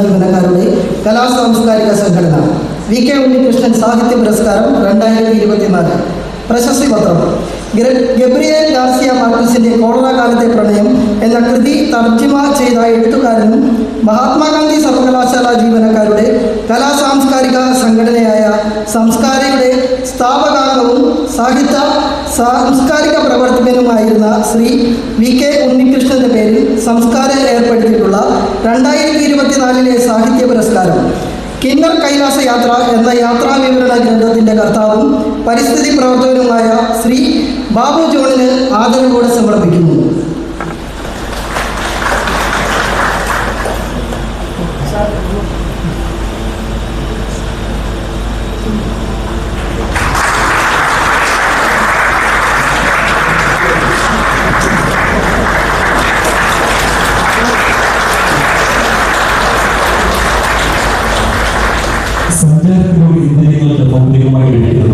ജീവനക്കാരുടെ കലാ സാംസ്കാരിക സംഘടന വി കെ ഉണ്ണികൃഷ്ണൻ സാഹിത്യ പുരസ്കാരം രണ്ടായിരത്തി ഇരുപത്തിനാല് പ്രശസ്തി പത്രം. ഗബ്രിയേൽ ഗാർസിയ മാർക്കസിന്റെ കോളറ കാലത്തെ പ്രണയം എന്ന കൃതി തർജിമ ചെയ്ത എഴുത്തുകാരനും മഹാത്മാഗാന്ധി സർവകലാശാല ജീവനക്കാരുടെ കലാ സാംസ്കാരിക സംഘടനയായ സംസ്കാരയുടെ സ്ഥാപകാംഗവും സാഹിത്യ സാംസ്കാരിക പ്രവർത്തകനുമായിരുന്ന ശ്രീ വി കെ ഉണ്ണികൃഷ്ണന്റെ പേരിൽ സംസ്കാരം ഏർപ്പെടുത്തിയിട്ടുള്ള രണ്ടായിരത്തി ഇരുപത്തിനാലിലെ സാഹിത്യ പുരസ്കാരം. കിന്നർ കൈലാസ യാത്ര എന്ന യാത്രാ വിവരണ ഗ്രന്ഥത്തിന്റെ കർത്താവും പരിസ്ഥിതി പ്രവർത്തകനുമായ ശ്രീ ബാബു ജോണിന് ആദരവോടെ സമർപ്പിക്കുന്നു. மந்திரிகமாக இருக்கிறது